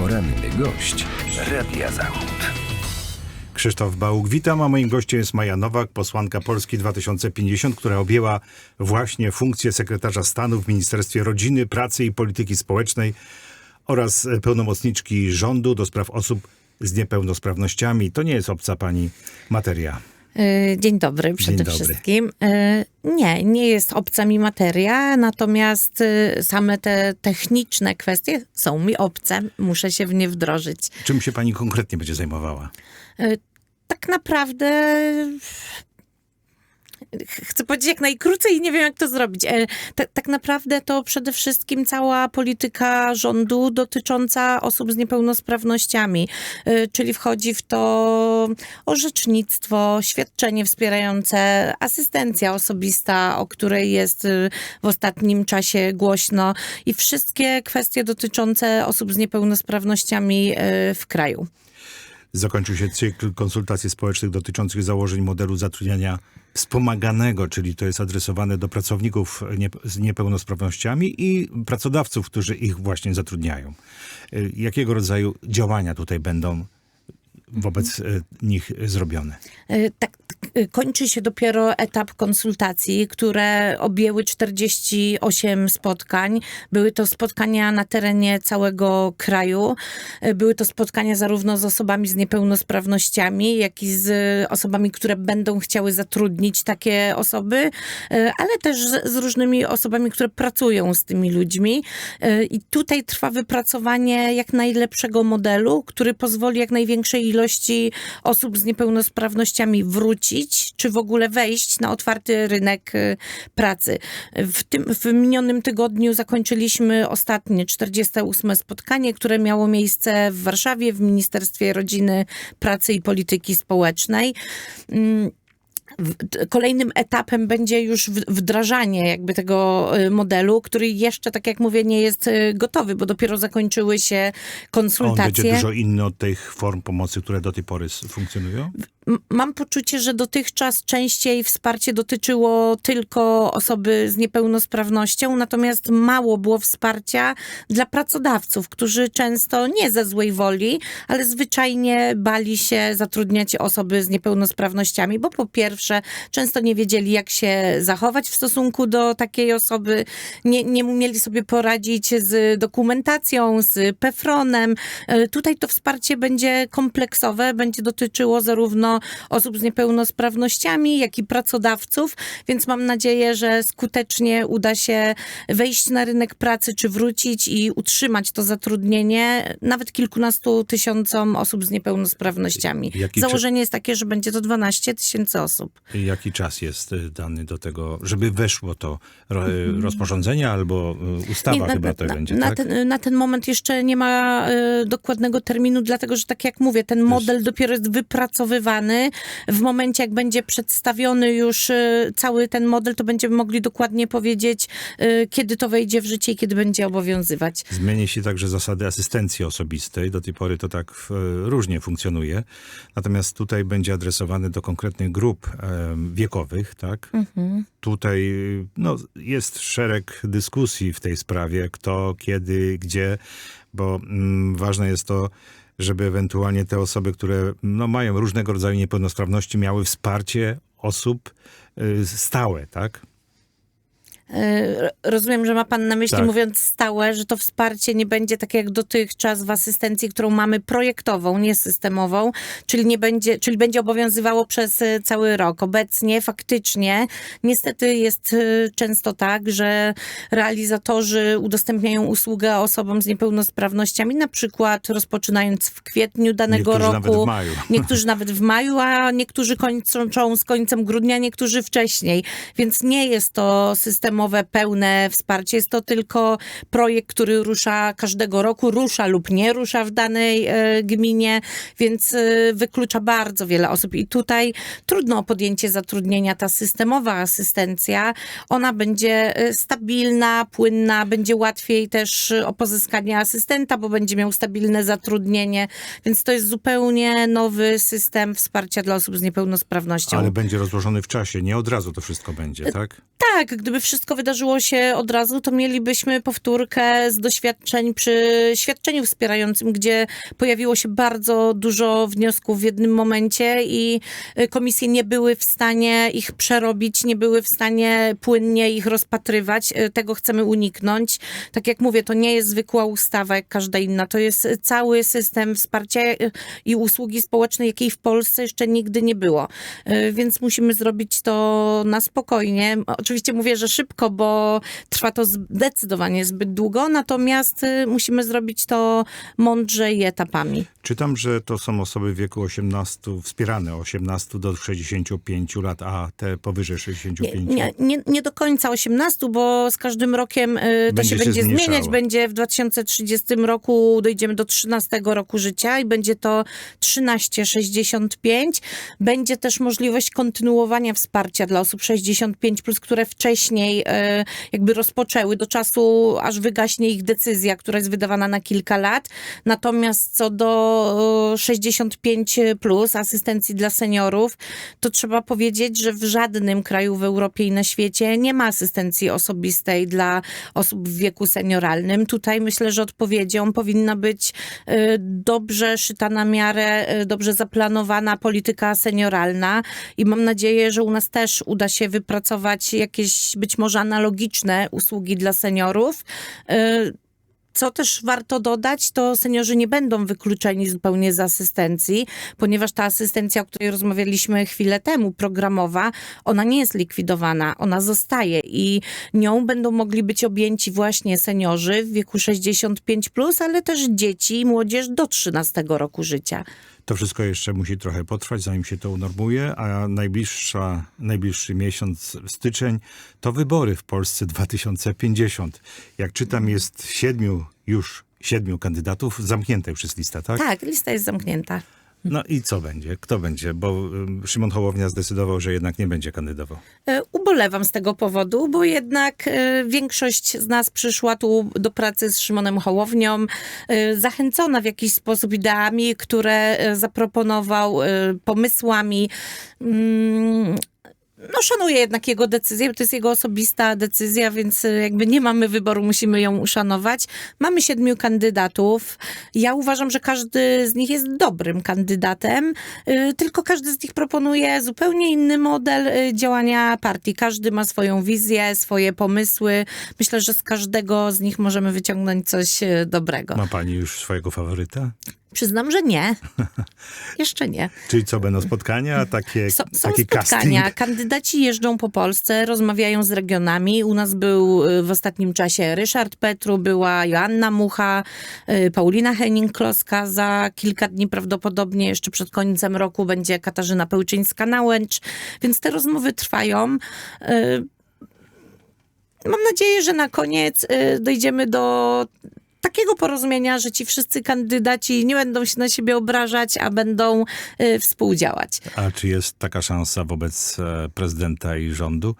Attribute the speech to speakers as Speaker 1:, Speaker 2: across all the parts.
Speaker 1: Poranny gość Radia Zachód.
Speaker 2: Krzysztof Bałuk, witam, a moim gościem jest Maja Nowak, posłanka Polski 2050, która objęła właśnie funkcję sekretarza stanu w Ministerstwie Rodziny, Pracy i Polityki Społecznej oraz pełnomocniczki rządu do spraw osób z niepełnosprawnościami. To nie jest obca pani materia.
Speaker 3: E, Dzień dobry przede
Speaker 2: dobry.
Speaker 3: wszystkim. E, Nie, nie jest obca mi materia, natomiast e, same te techniczne kwestie są mi obce. Muszę się w nie wdrożyć.
Speaker 2: Czym się pani konkretnie będzie zajmowała?
Speaker 3: Tak naprawdę chcę powiedzieć jak najkrócej i nie wiem, jak to zrobić. E, ta- tak naprawdę to przede wszystkim cała polityka rządu dotycząca osób z niepełnosprawnościami, E, czyli wchodzi w to orzecznictwo, świadczenie wspierające, asystencja osobista, o której jest e, w ostatnim czasie głośno i wszystkie kwestie dotyczące osób z niepełnosprawnościami w kraju.
Speaker 2: Zakończył się cykl konsultacji społecznych dotyczących założeń modelu zatrudniania wspomaganego, czyli to jest adresowane do pracowników nie, z niepełnosprawnościami i pracodawców, którzy ich właśnie zatrudniają. Y, Jakiego rodzaju działania tutaj będą wobec y, nich zrobione?
Speaker 3: E, Tak, kończy się dopiero etap konsultacji, które objęły 48 spotkań. Były to spotkania na terenie całego kraju. E, Były to spotkania zarówno z osobami z niepełnosprawnościami, jak i z osobami, które będą chciały zatrudnić takie osoby, e, ale też z, różnymi osobami, które pracują z tymi ludźmi. I tutaj trwa wypracowanie jak najlepszego modelu, który pozwoli jak największej ilości osób z niepełnosprawnościami wrócić, czy w ogóle wejść na otwarty rynek e, pracy. W, tym, w minionym tygodniu zakończyliśmy ostatnie 48 spotkanie, które miało miejsce w Warszawie w Ministerstwie Rodziny, Pracy i Polityki Społecznej. Mm, Kolejnym etapem będzie już wdrażanie jakby tego y, modelu, który jeszcze, tak jak mówię, nie jest y, gotowy, bo dopiero zakończyły się
Speaker 2: On będzie
Speaker 3: konsultacje.
Speaker 2: dużo inny od tych form pomocy, które do tej pory funkcjonują?
Speaker 3: Mam poczucie, że dotychczas częściej wsparcie dotyczyło tylko osoby z niepełnosprawnością, natomiast mało było wsparcia dla pracodawców, którzy często nie ze złej woli, ale zwyczajnie bali się zatrudniać osoby z niepełnosprawnościami, bo po pierwsze często nie wiedzieli, jak się zachować w stosunku do takiej osoby, nie, nie umieli sobie poradzić z dokumentacją, z PEFRONem. E, Tutaj to wsparcie będzie kompleksowe, będzie dotyczyło zarówno osób z niepełnosprawnościami, jak i pracodawców, więc mam nadzieję, że skutecznie uda się wejść na rynek pracy, czy wrócić i utrzymać to zatrudnienie nawet kilkunastu tysiącom osób z niepełnosprawnościami.
Speaker 2: Jaki
Speaker 3: Założenie jest takie, że będzie to 12 tysięcy osób.
Speaker 2: Jaki czas jest y, dany do tego, żeby weszło to y, rozporządzenie albo y, ustawa
Speaker 3: Nie,
Speaker 2: chyba to będzie,
Speaker 3: na,
Speaker 2: tak?
Speaker 3: ten, na ten moment jeszcze nie ma e, dokładnego terminu, dlatego że tak jak mówię, ten model dopiero jest wypracowywany. W momencie, jak będzie przedstawiony już e, cały ten model, to będziemy mogli dokładnie powiedzieć, e, kiedy to wejdzie w życie i kiedy będzie obowiązywać.
Speaker 2: Zmieni się także zasady asystencji osobistej. Do tej pory to tak e, różnie funkcjonuje. Natomiast tutaj będzie adresowany do konkretnych grup wiekowych, tak? Tutaj no, jest szereg dyskusji w tej sprawie, kto, kiedy, gdzie, bo mm, ważne jest to, żeby ewentualnie te osoby, które no, mają różnego rodzaju niepełnosprawności, miały wsparcie osób y, stałe, tak?
Speaker 3: E, Rozumiem, że ma pan na myśli,
Speaker 2: Tak.
Speaker 3: mówiąc stałe, że to wsparcie nie będzie tak jak dotychczas w asystencji, którą mamy projektową, nie systemową, czyli nie będzie, czyli będzie obowiązywało przez e, cały rok. Obecnie faktycznie niestety jest e, często tak, że realizatorzy udostępniają usługę osobom z niepełnosprawnościami, na przykład rozpoczynając w kwietniu danego
Speaker 2: Niektórzy
Speaker 3: roku.
Speaker 2: nawet w maju.
Speaker 3: Niektórzy nawet w maju, a niektórzy kończą z końcem grudnia, niektórzy wcześniej. Więc nie jest to systemowe, pełne wsparcie. Jest to tylko projekt, który rusza każdego roku, rusza lub nie rusza w danej e, gminie, więc e, wyklucza bardzo wiele osób. I tutaj trudno o podjęcie zatrudnienia. Ta systemowa asystencja, ona będzie e, stabilna, płynna, będzie łatwiej też o pozyskanie asystenta, bo będzie miał stabilne zatrudnienie, więc to jest zupełnie nowy system wsparcia dla osób z niepełnosprawnością.
Speaker 2: Ale będzie rozłożony w czasie, nie od razu to wszystko będzie, tak?
Speaker 3: Tak, gdyby wszystko wszystko wydarzyło się od razu, to mielibyśmy powtórkę z doświadczeń przy świadczeniu wspierającym, gdzie pojawiło się bardzo dużo wniosków w jednym momencie i y, komisje nie były w stanie ich przerobić, nie były w stanie płynnie ich rozpatrywać. Y, Tego chcemy uniknąć. Tak jak mówię, to nie jest zwykła ustawa jak każda inna. To jest cały system wsparcia y, i usługi społecznej, jakiej w Polsce jeszcze nigdy nie było. Więc musimy zrobić to na spokojnie. Oczywiście mówię, że szybko, bo trwa to zdecydowanie zbyt długo, natomiast y, musimy zrobić to mądrze i etapami.
Speaker 2: Czytam, że to są osoby w wieku 18, wspierane 18 do 65 lat, a te powyżej
Speaker 3: Nie,
Speaker 2: 65.
Speaker 3: nie, nie, nie do końca 18, bo z każdym rokiem y, to
Speaker 2: Będzie
Speaker 3: się
Speaker 2: się
Speaker 3: będzie
Speaker 2: zmniejszało.
Speaker 3: zmieniać. Będzie w 2030 roku, dojdziemy do 13 roku życia i będzie to 13,65. Będzie też możliwość kontynuowania wsparcia dla osób 65, plus, które wcześniej jakby rozpoczęły do czasu, aż wygaśnie ich decyzja, która jest wydawana na kilka lat. Natomiast co do y, 65 plus asystencji dla seniorów, to trzeba powiedzieć, że w żadnym kraju w Europie i na świecie nie ma asystencji osobistej dla osób w wieku senioralnym. Tutaj myślę, że odpowiedzią powinna być y, dobrze szyta na miarę, dobrze zaplanowana polityka senioralna i mam nadzieję, że u nas też uda się wypracować jakieś być może analogiczne usługi dla seniorów. Y, co też warto dodać, to seniorzy nie będą wykluczeni zupełnie z asystencji, ponieważ ta asystencja, o której rozmawialiśmy chwilę temu, programowa, ona nie jest likwidowana, ona zostaje i nią będą mogli być objęci właśnie seniorzy w wieku 65, plus, ale też dzieci i młodzież do 13 roku życia.
Speaker 2: To wszystko jeszcze musi trochę potrwać, zanim się to unormuje, a najbliższa, najbliższy miesiąc, styczeń, to wybory w Polsce 2050. Jak czytam, jest siedmiu, już siedmiu kandydatów, zamknięta już jest lista, tak?
Speaker 3: Tak, lista jest zamknięta.
Speaker 2: No i co będzie? Kto będzie? Bo ym, Szymon Hołownia zdecydował, że jednak nie będzie kandydował.
Speaker 3: E, Ubolewam z tego powodu, bo jednak e, większość z nas przyszła tu do pracy z Szymonem Hołownią, e, zachęcona w jakiś sposób ideami, które zaproponował, pomysłami. No, szanuję jednak jego decyzję, to jest jego osobista decyzja, więc e, jakby nie mamy wyboru, musimy ją uszanować. Mamy siedmiu kandydatów. Ja uważam, że każdy z nich jest dobrym kandydatem, y, tylko każdy z nich proponuje zupełnie inny model y, działania partii. Każdy ma swoją wizję, swoje pomysły. Myślę, że z każdego z nich możemy wyciągnąć coś dobrego.
Speaker 2: Ma pani już swojego faworyta?
Speaker 3: Przyznam, że nie. Jeszcze nie.
Speaker 2: Czyli co, będą spotkania, takie,
Speaker 3: Są, są
Speaker 2: taki
Speaker 3: spotkania.
Speaker 2: casting?
Speaker 3: Kandydaci jeżdżą po Polsce, rozmawiają z regionami. U nas był y, w ostatnim czasie Ryszard Petru, była Joanna Mucha, y, Paulina Henning-Kloska. Za kilka dni prawdopodobnie, jeszcze przed końcem roku, będzie Katarzyna Pełczyńska-Nałęcz. Więc te rozmowy trwają. Y, Mam nadzieję, że na koniec dojdziemy do takiego porozumienia, że ci wszyscy kandydaci nie będą się na siebie obrażać, a będą y, współdziałać.
Speaker 2: A czy jest taka szansa wobec e, prezydenta i rządu,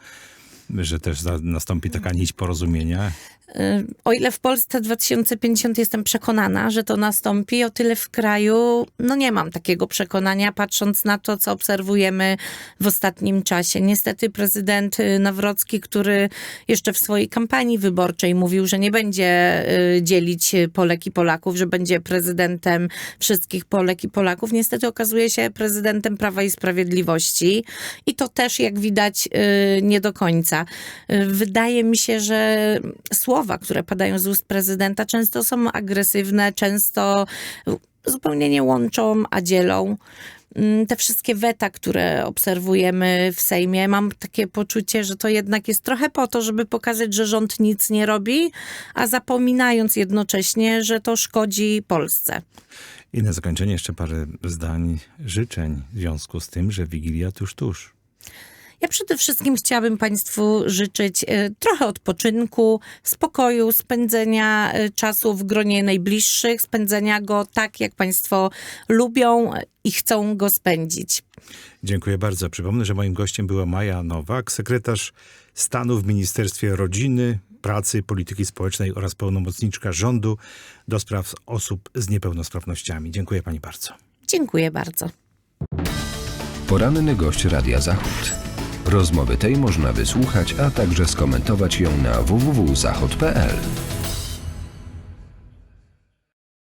Speaker 2: że też nastąpi taka nić porozumienia?
Speaker 3: Y, O ile w Polsce 2050 jestem przekonana, że to nastąpi, o tyle w kraju no nie mam takiego przekonania, patrząc na to, co obserwujemy w ostatnim czasie. Niestety prezydent y, Nawrocki, który jeszcze w swojej kampanii wyborczej mówił, że nie będzie y, dzielić Polek i Polaków, że będzie prezydentem wszystkich Polek i Polaków, niestety okazuje się prezydentem Prawa i Sprawiedliwości i to też, jak widać, nie do końca. Wydaje mi się, że słowa, które padają z ust prezydenta, często są agresywne, często zupełnie nie łączą, a dzielą. Mm, Te wszystkie weta, które obserwujemy w Sejmie, mam takie poczucie, że to jednak jest trochę po to, żeby pokazać, że rząd nic nie robi, a zapominając jednocześnie, że to szkodzi Polsce.
Speaker 2: I na zakończenie jeszcze parę zdań życzeń w związku z tym, że Wigilia tuż, tuż.
Speaker 3: Ja przede wszystkim chciałabym Państwu życzyć e, trochę odpoczynku, spokoju, spędzenia e, czasu w gronie najbliższych, spędzenia go tak, jak Państwo lubią i chcą go spędzić.
Speaker 2: Dziękuję bardzo. Przypomnę, że moim gościem była Maja Nowak, sekretarz stanu w Ministerstwie Rodziny, Pracy, Polityki Społecznej oraz pełnomocniczka rządu do spraw osób z niepełnosprawnościami. Dziękuję pani bardzo.
Speaker 3: Dziękuję bardzo.
Speaker 1: Poranny gość Radia Zachód. Rozmowy tej można wysłuchać, a także skomentować ją na www.zachod.pl.